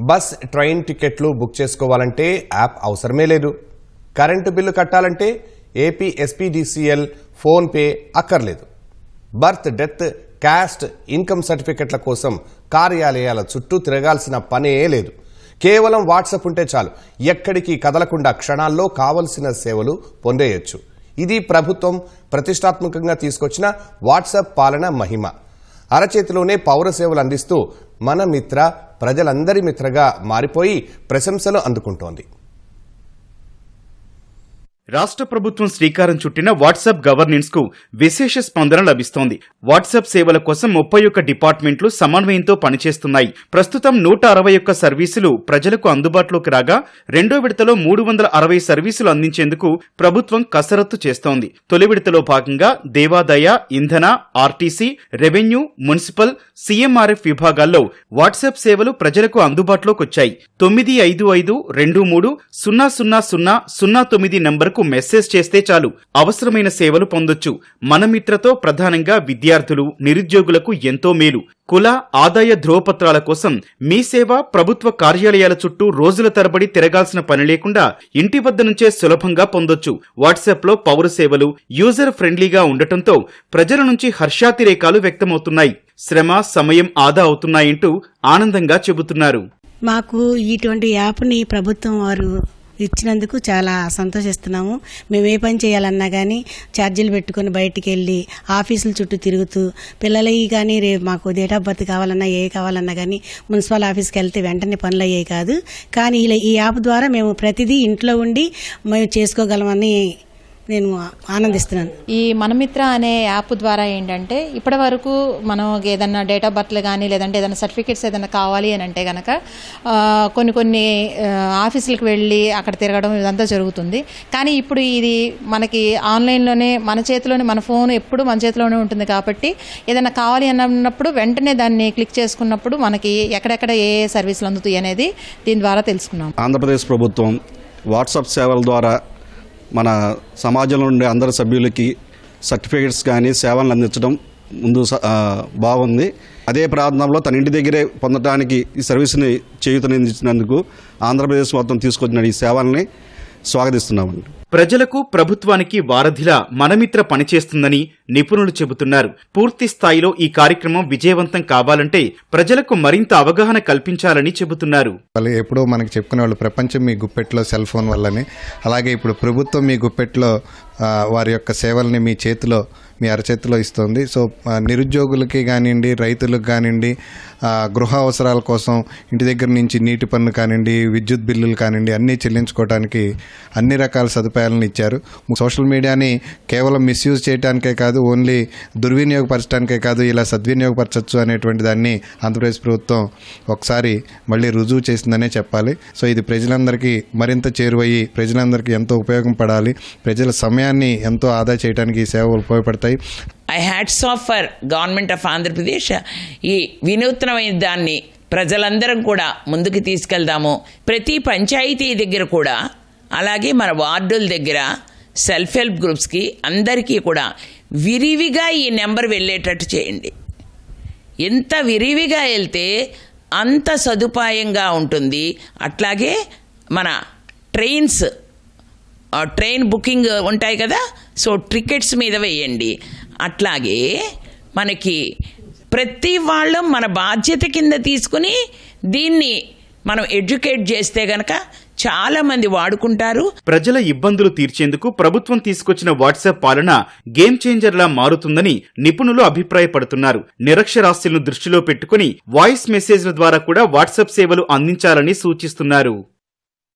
Bus train టికెట్లు book చేసుకోవాలంటే app అవసరమే లేదు. కరెంటు బిల్లు కట్టాలంటే ఏపీ ఎస్పీడీసీఎల్ ఫోన్పే అక్కర్లేదు. బర్త్ డెత్ క్యాస్ట్ ఇన్కమ్ సర్టిఫికెట్ల కోసం కార్యాలయాల చుట్టూ తిరగాల్సిన పనే లేదు. కేవలం వాట్సాప్ ఉంటే చాలు. ఎక్కడికి కదలకుండా క్షణాల్లో కావలసిన సేవలు పొందేయొచ్చు. ఇది ప్రభుత్వం ప్రతిష్టాత్మకంగా తీసుకొచ్చిన వాట్సాప్ పాలన మహిమ. అరచేతిలోనే పౌర సేవలు అందిస్తూ మన మిత్ర ప్రజలందరి మిత్రగా మారిపోయి ప్రశంసలు అందుకుంటోంది. రాష్ట్ర ప్రభుత్వం శ్రీకారం చుట్టిన వాట్సాప్ గవర్నెన్స్కు విశేష స్పందన లభిస్తోంది. వాట్సాప్ సేవల కోసం ముప్పై ఒక్క డిపార్ట్మెంట్లు సమన్వయంతో పనిచేస్తున్నాయి. ప్రస్తుతం నూట అరవై ఒక్క సర్వీసులు ప్రజలకు అందుబాటులోకి రాగా రెండో విడతలో మూడు వందల అరవై సర్వీసులు అందించేందుకు ప్రభుత్వం కసరత్తు చేస్తోంది. తొలి విడతలో భాగంగా దేవాదాయ ఇంధన ఆర్టీసీ రెవెన్యూ మున్సిపల్ సీఎంఆర్ఎఫ్ విభాగాల్లో వాట్సాప్ సేవలు ప్రజలకు అందుబాటులోకి వచ్చాయి తొమ్మిది ఐదు ఐదు రెండు మూడు సున్నా సున్నా సున్నా సున్నా తొమ్మిది నంబర్ నంబర్కు మెసేజ్ చేస్తే చాలు. అవసరమైన సేవలు పొందొచ్చు. మనమిత్రతో ప్రధానంగా విద్యార్థులు నిరుద్యోగులకు ఎంతో మేలు. కుల ఆదాయ ధ్రువపత్రాల కోసం మీ సేవ ప్రభుత్వ కార్యాలయాల చుట్టూ రోజుల తరబడి తిరగాల్సిన పని లేకుండా ఇంటి వద్ద నుంచే సులభంగా పొందొచ్చు. వాట్సాప్లో పౌర సేవలు యూజర్ ఫ్రెండ్లీగా ఉండటంతో ప్రజల నుంచి హర్షాతిరేకాలు వ్యక్తమవుతున్నాయి. శ్రమ సమయం ఆదా అవుతున్నాయంటూ ఆనందంగా చెబుతున్నారు. మాకు ఇటువంటి యాప్ని ప్రభుత్వం వారు ఇచ్చినందుకు చాలా సంతోషిస్తున్నాము. మేము ఏ పని చేయాలన్నా కానీ ఛార్జీలు పెట్టుకొని బయటికి వెళ్ళి ఆఫీసుల చుట్టూ తిరుగుతూ పిల్లలవి కానీ రేపు మాకు డేట్ ఆఫ్ బర్త్ కావాలన్నా ఏ కావాలన్నా కానీ మున్సిపల్ ఆఫీస్కి వెళ్తే వెంటనే పనులు అయ్యాయి కాదు. కానీ ఇలా ఈ యాప్ ద్వారా మేము ప్రతిదీ ఇంట్లో ఉండి మేము చేసుకోగలమని నేను ఆనందిస్తున్నాను. ఈ మనమిత్ర అనే యాప్ ద్వారా ఏంటంటే ఇప్పటి వరకు మనం ఏదన్నా డేట్ ఆఫ్ బర్త్లు కానీ లేదంటే ఏదైనా సర్టిఫికేట్స్ ఏదైనా కావాలి అని అంటే కనుక కొన్ని కొన్ని ఆఫీసులకు వెళ్ళి అక్కడ తిరగడం ఇదంతా జరుగుతుంది. కానీ ఇప్పుడు ఇది మనకి ఆన్లైన్లోనే మన చేతిలోనే మన ఫోన్ ఎప్పుడు మన చేతిలోనే ఉంటుంది కాబట్టి ఏదైనా కావాలి అన్నప్పుడు వెంటనే దాన్ని క్లిక్ చేసుకున్నప్పుడు మనకి ఎక్కడెక్కడ ఏ ఏ సర్వీసులు అందుతాయి అనేది దీని ద్వారా తెలుసుకున్నాం. ఆంధ్రప్రదేశ్ ప్రభుత్వం వాట్సాప్ సేవల ద్వారా మన సమాజంలో ఉండే అందరి సభ్యులకి సర్టిఫికేట్స్ కానీ సేవలను అందించడం ముందు స- బాగుంది. అదే ప్రాంతంలో తన ఇంటి దగ్గరే పొందడానికి ఈ సర్వీస్ని చేయూతనందించినందుకు ఆంధ్రప్రదేశ్ మొత్తం తీసుకొచ్చిన ఈ సేవల్ని స్వాగతిస్తున్నామండి. ప్రజలకు ప్రభుత్వానికి వారధిలా మనమిత్ర పనిచేస్తుందని నిపుణులు చెబుతున్నారు. పూర్తి స్థాయిలో ఈ కార్యక్రమం విజయవంతం కావాలంటే ప్రజలకు మరింత అవగాహన కల్పించాలని చెబుతున్నారు. వాళ్ళు ఎప్పుడో మనకి చెప్పుకునే వాళ్ళు ప్రపంచం మీ గుప్పెట్లో సెల్ ఫోన్ వల్లనే అలాగే ఇప్పుడు ప్రభుత్వం మీ గుప్పెట్లో వారి యొక్క సేవల్ని మీ చేతిలో మీ అరచేతిలో ఇస్తుంది. సో నిరుద్యోగులకి కానివ్వండి రైతులకు కానివ్వండి గృహ అవసరాల కోసం ఇంటి దగ్గర నుంచి నీటి పన్ను కానివ్వండి విద్యుత్ బిల్లులు కానివ్వండి అన్నీ చెల్లించుకోవడానికి అన్ని రకాల సదుపాయాలను ఇచ్చారు. సోషల్ మీడియాని కేవలం మిస్యూజ్ చేయడానికే కాదు ఓన్లీ దుర్వినియోగపరచడానికే కాదు ఇలా సద్వినియోగపరచచ్చు అనేటువంటి దాన్ని ఆంధ్రప్రదేశ్ ప్రభుత్వం ఒకసారి మళ్ళీ రుజువు చేసిందనే చెప్పాలి. సో ఇది ప్రజలందరికీ మరింత చేరువయ్యి ప్రజలందరికీ ఎంతో ఉపయోగం పడాలి. ప్రజల సమయాన్ని ఎంతో ఆదా చేయడానికి ఈ సేవలు ఉపయోగపడతాయి. I hats off for government of Andhra Pradesh ఈ వినూత్నమైన దాన్ని ప్రజలందరం కూడా ముందుకు తీసుకెళ్దాము. ప్రతి పంచాయతీ దగ్గర కూడా అలాగే మన వార్డుల దగ్గర సెల్ఫ్ హెల్ప్ గ్రూప్స్కి అందరికీ కూడా విరివిగా ఈ నెంబర్ వెళ్ళేటట్టు చేయండి. ఎంత విరివిగా వెళ్తే అంత సదుపాయంగా ఉంటుంది. అట్లాగే మన ట్రైన్స్ ట్రైన్ బుకింగ్ ఉంటాయి కదా సో టికెట్స్ మీద వేయండి. అట్లాగే మనకి ప్రతి వాళ్ళం మన బాధ్యత కింద తీసుకుని దీన్ని మనం ఎడ్యుకేట్ చేస్తే గనక చాలామంది వాడుకుంటారు. ప్రజల ఇబ్బందులు తీర్చేందుకు ప్రభుత్వం తీసుకొచ్చిన వాట్సాప్ పాలన గేమ్ చేంజర్లా మారుతుందని నిపుణులు అభిప్రాయపడుతున్నారు. నిరక్షరాస్యులను దృష్టిలో పెట్టుకుని వాయిస్ మెసేజ్ల ద్వారా కూడా వాట్సాప్ సేవలు అందించాలని సూచిస్తున్నారు.